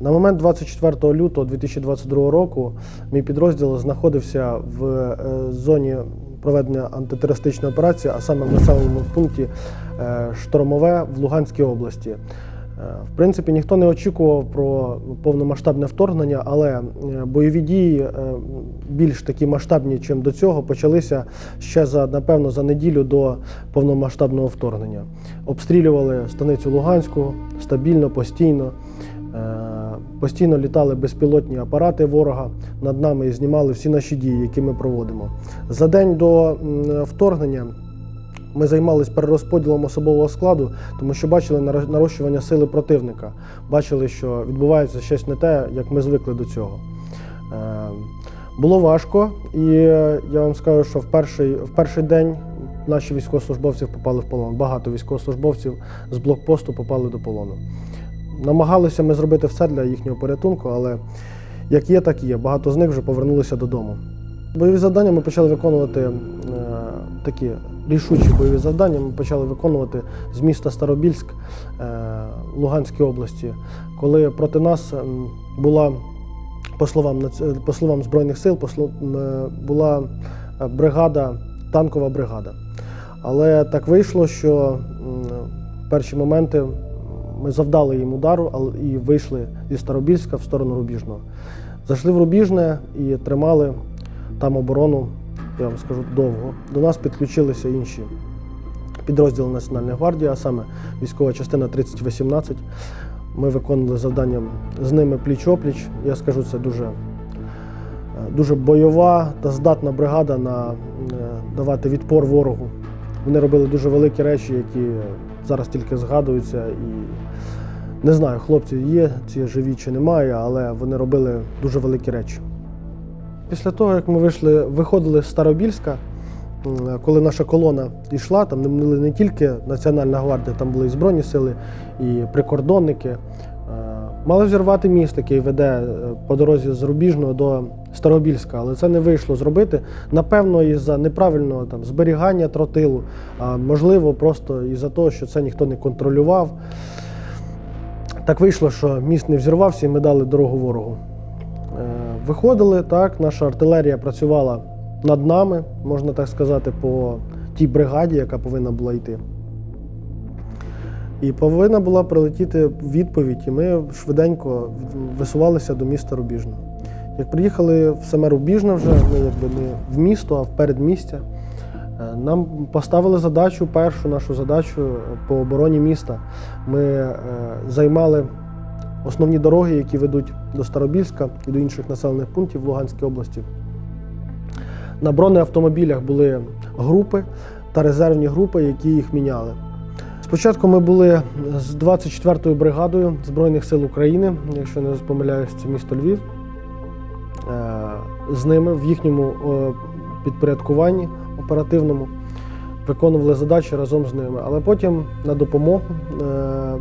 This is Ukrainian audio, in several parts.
На момент 24 лютого 2022 року мій підрозділ знаходився в е, зоні проведення антитерористичної операції, а саме в населеному пункті е, Штормове в Луганській області. Е, В принципі, ніхто не очікував про повномасштабне вторгнення, але бойові дії більш такі масштабні, ніж до цього, почалися ще за напевно за неділю до повномасштабного вторгнення. Обстрілювали станицю Луганську стабільно, постійно. Постійно літали безпілотні апарати ворога над нами і знімали всі наші дії, які ми проводимо. За день до вторгнення ми займалися перерозподілом особового складу, тому що бачили нарощування сили противника. Бачили, що відбувається щось не те, як ми звикли до цього. Е, Було важко, і е, я вам скажу, що в перший, в перший день наші військовослужбовці попали в полон. Багато військовослужбовців з блокпосту попали до полону. Намагалися ми зробити все для їхнього порятунку, але як є, так і є. Багато з них вже повернулися додому. Бойові завдання ми почали виконувати е, такі рішучі бойові завдання. Ми почали виконувати з міста Старобільськ е, Луганської області, коли проти нас була, по словам, по словам Збройних сил, по слов- е, була е, бригада, танкова бригада. Але так вийшло, що в перші моменти ми завдали їм удару але і вийшли зі Старобільська в сторону Рубіжного. Зайшли в Рубіжне і тримали там оборону, я вам скажу, довго. До нас підключилися інші підрозділи Національної гвардії, а саме військова частина 3018. Ми виконували завдання з ними пліч-опліч. Я скажу, це дуже, дуже бойова та здатна бригада на е, давати відпор ворогу. Вони робили дуже великі речі, які зараз тільки згадуються. І не знаю, хлопці є ці живі чи немає, але вони робили дуже великі речі. Після того, як ми вийшли, виходили з Старобільська, коли наша колона йшла, там не тільки Національна гвардія, там були і Збройні сили, і прикордонники. Мали взірвати міст, який веде е, по дорозі з Рубіжного до Старобільська, але це не вийшло зробити. Напевно, із-за неправильного там, зберігання тротилу, а можливо, просто із-за того, що це ніхто не контролював. Так вийшло, що міст не взірвався і ми дали дорогу ворогу. Е, Виходили, так, наша артилерія працювала над нами, можна так сказати, по тій бригаді, яка повинна була йти. І повинна була прилетіти відповідь, і ми швиденько висувалися до міста Рубіжне. Як приїхали в саме Рубіжне вже, ми якби не в місто, а в передмістя, е, нам поставили задачу, першу нашу задачу по обороні міста. Ми е, займали основні дороги, які ведуть до Старобільська і до інших населених пунктів в Луганській області. На бронеавтомобілях були групи та резервні групи, які їх міняли. Спочатку ми були з 24-ю бригадою Збройних сил України, якщо не помиляюсь, це місто Львів. Е, З ними в їхньому е, підпорядкуванні оперативному виконували задачі разом з ними. Але потім на допомогу, е,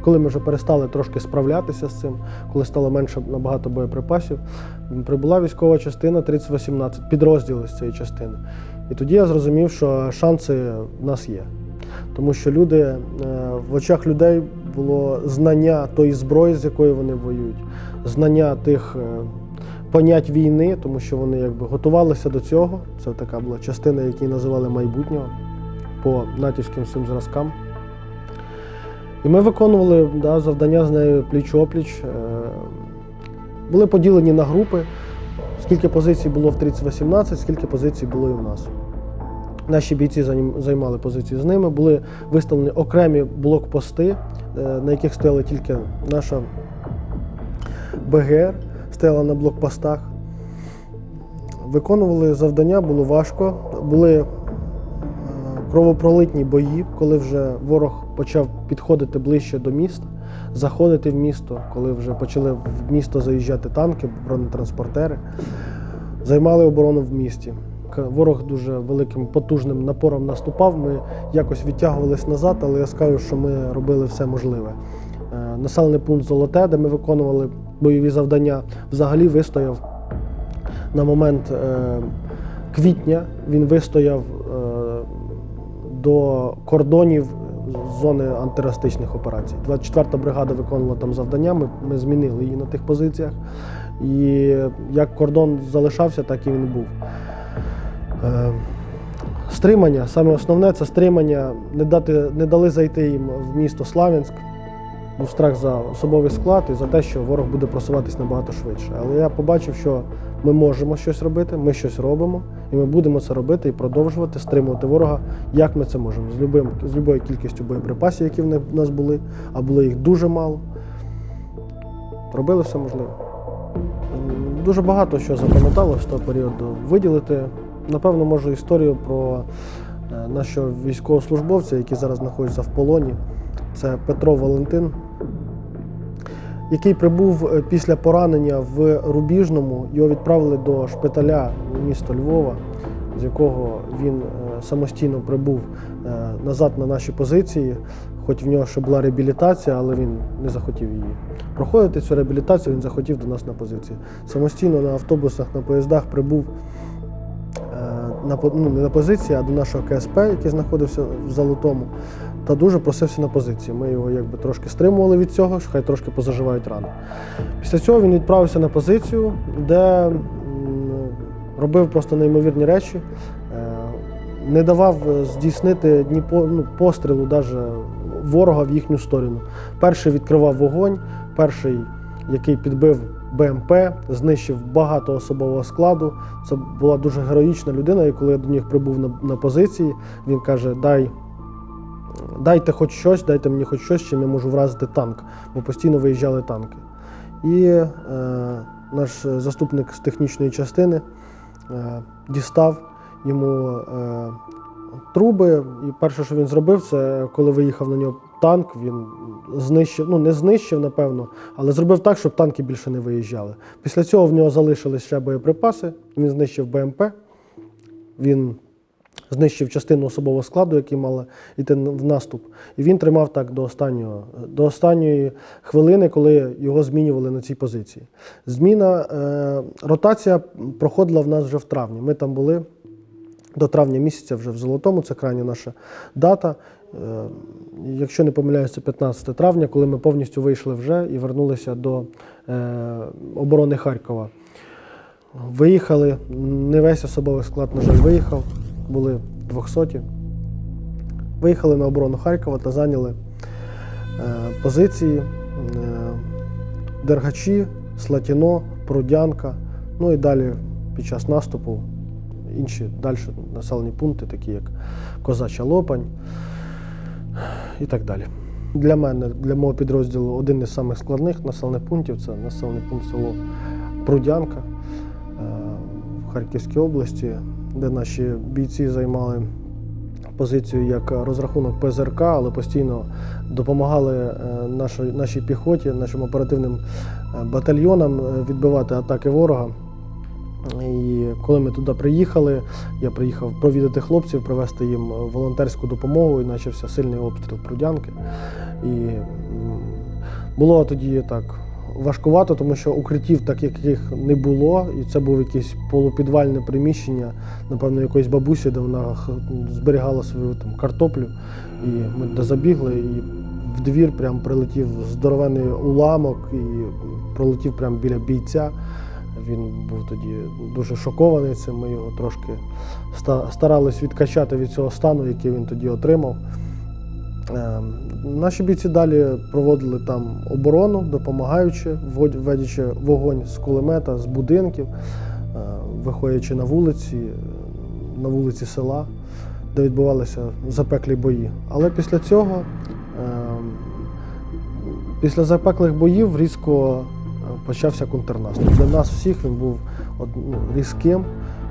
коли ми вже перестали трошки справлятися з цим, коли стало менше набагато боєприпасів, прибула військова частина 3018, підрозділи з цієї частини. І тоді я зрозумів, що шанси в нас є. Тому що люди е, в очах людей було знання тої зброї, з якою вони воюють, знання тих е, понять війни, тому що вони якби готувалися до цього. Це така була частина, яку називали майбутнього по натівським всім зразкам. І ми виконували да, завдання з нею пліч-опліч. Е, Були поділені на групи. Скільки позицій було в 3018, скільки позицій було і в нас. Наші бійці займали позиції з ними, були виставлені окремі блокпости, е, на яких стояла тільки наша БГР, стояла на блокпостах. Виконували завдання, було важко. Були е, кровопролитні бої, коли вже ворог почав підходити ближче до міста, заходити в місто, коли вже почали в місто заїжджати танки, бронетранспортери. Займали оборону в місті. Ворог дуже великим потужним напором наступав. Ми якось відтягувались назад, але я скажу, що ми робили все можливе. Е, Населений пункт Золоте, де ми виконували бойові завдання, взагалі вистояв на момент е, квітня. Він вистояв е, до кордонів зони антитерористичних операцій. 24-та бригада виконувала там завдання. Ми, ми змінили її на тих позиціях. І як кордон залишався, так і він був. Е, Стримання, саме основне це стримання, не, дати, не дали зайти їм в місто Славянськ. Був страх за особовий склад і за те, що ворог буде просуватись набагато швидше. Але я побачив, що ми можемо щось робити, ми щось робимо, і ми будемо це робити і продовжувати стримувати ворога, як ми це можемо. З, любим, з любою кількістю боєприпасів, які в нас були, а було їх дуже мало. Робили все можливе. Дуже багато що запам'яталося з того періоду. Виділити, напевно, можу історію про е, нашого військовослужбовця, який зараз знаходиться в полоні. Це Петро Валентин, який прибув е, після поранення в Рубіжному. Його відправили до шпиталя міста Львова, з якого він е, самостійно прибув назад на наші позиції. Хоч в нього ще була реабілітація, але він не захотів її проходити цю реабілітацію, він захотів до нас на позиції. Самостійно на автобусах, на поїздах прибув на, ну, не на позиції, а до нашого КСП, який знаходився в Золотому, та дуже просився на позиції. Ми його якби трошки стримували від цього, хай трошки позаживають рани. Після цього він відправився на позицію, де робив просто неймовірні речі, е, не давав е, здійснити ні по- ну, пострілу даже ворога в їхню сторону. Перший відкривав вогонь, перший, який підбив БМП, знищив багато особового складу. Це була дуже героїчна людина, і коли я до них прибув на, на позиції, він каже: Дай. Дайте хоч щось, дайте мені хоч щось, чим я можу вразити танк, бо постійно виїжджали танки. І е, наш заступник з технічної частини е, дістав йому е, труби. І перше, що він зробив, це коли виїхав на нього танк, він знищив, ну не знищив, напевно, але зробив так, щоб танки більше не виїжджали. Після цього в нього залишились ще боєприпаси, він знищив БМП. Він знищив частину особового складу, який мала йти в наступ. І він тримав так до останнього, до останньої хвилини, коли його змінювали на цій позиції. Зміна, е, ротація проходила в нас вже в травні. Ми там були до травня місяця вже в Золотому, це крайня наша дата. Е, Якщо не помиляюся, 15 травня, коли ми повністю вийшли вже і вернулися до е, оборони Харкова. Виїхали, не весь особовий склад, на жаль, виїхав, були 200. Виїхали на оборону Харкова та зайняли е, позиції Дергачі, Слатіно, Прудянка. Ну і далі під час наступу інші далі населені пункти, такі як Козача Лопань і так далі. Для мене, для мого підрозділу, один із самих складних населених пунктів це населений пункт село Прудянка е, в Харківській області, де наші бійці займали позицію як розрахунок ПЗРК, але постійно допомагали е, нашій, піхоті, нашим оперативним е, батальйонам відбивати атаки ворога. І коли ми туди приїхали, я приїхав провідати хлопців, привезти їм волонтерську допомогу, і почався сильний обстріл Прудянки. І було тоді так важкувато, тому що укриттів так яких не було, і це був якесь полупідвальне приміщення, напевно, якоїсь бабусі, де вона зберігала свою там картоплю. І ми туди забігли, і в двір прям прилетів здоровений уламок і пролетів прямо біля бійця. Він був тоді дуже шокований цим. Ми його трошки ста- старались відкачати від цього стану, який він тоді отримав. Ем, Наші бійці далі проводили там оборону, допомагаючи, ведучи вогонь з кулемета, з будинків, е, виходячи на вулиці, на вулиці села, де відбувалися запеклі бої. Але після цього, ем, після запеклих боїв, різко почався контрнаступ. Для нас всіх він був ну, різким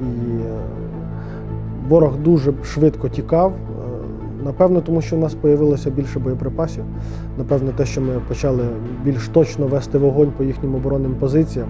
і е, ворог дуже швидко тікав. Е, Напевно, тому що в нас з'явилося більше боєприпасів. Напевно, те, що ми почали більш точно вести вогонь по їхнім оборонним позиціям.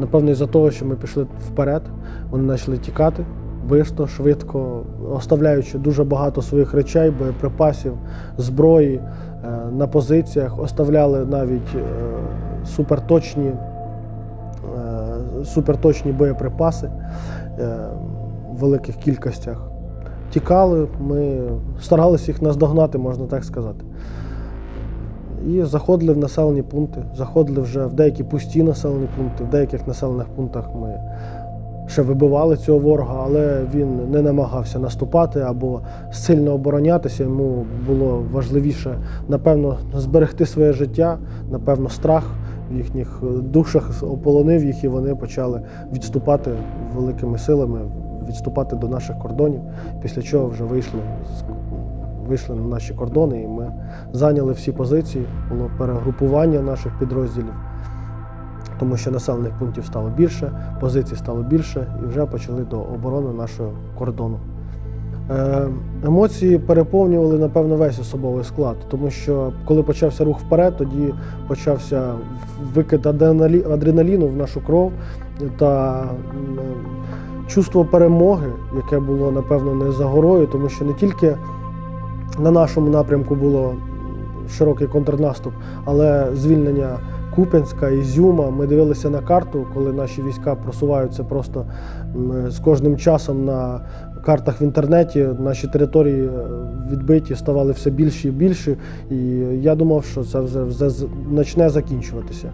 Напевно, із-за того, що ми пішли вперед, вони почали тікати швидко, швидко, оставляючи дуже багато своїх речей, боєприпасів, зброї е, на позиціях, оставляли навіть суперточні, е, суперточні боєприпаси е, в великих кількостях. тікали, ми старалися їх наздогнати, можна так сказати. І заходили в населені пункти, заходили вже в деякі пусті населені пункти, в деяких населених пунктах ми ще вибивали цього ворога, але він не намагався наступати або сильно оборонятися. Йому було важливіше, напевно, зберегти своє життя, напевно, страх в їхніх душах ополонив їх, і вони почали відступати великими силами, відступати до наших кордонів, після чого вже вийшли вийшли на наші кордони, і ми зайняли всі позиції. Було перегрупування наших підрозділів, тому що населених пунктів стало більше, позицій стало більше, і вже почали до оборони нашого кордону. Е, Емоції переповнювали, напевно, весь особовий склад, тому що коли почався рух вперед, тоді почався викид адреналіну в нашу кров та чувство перемоги, яке було, напевно, не за горою, тому що не тільки на нашому напрямку було широкий контрнаступ, але звільнення Куп'янська, Ізюма. Ми дивилися на карту, коли наші війська просуваються просто з кожним часом на картах в інтернеті. Наші території е, відбиті ставали все більші і більші. І я думав, що це вже, почне закінчуватися.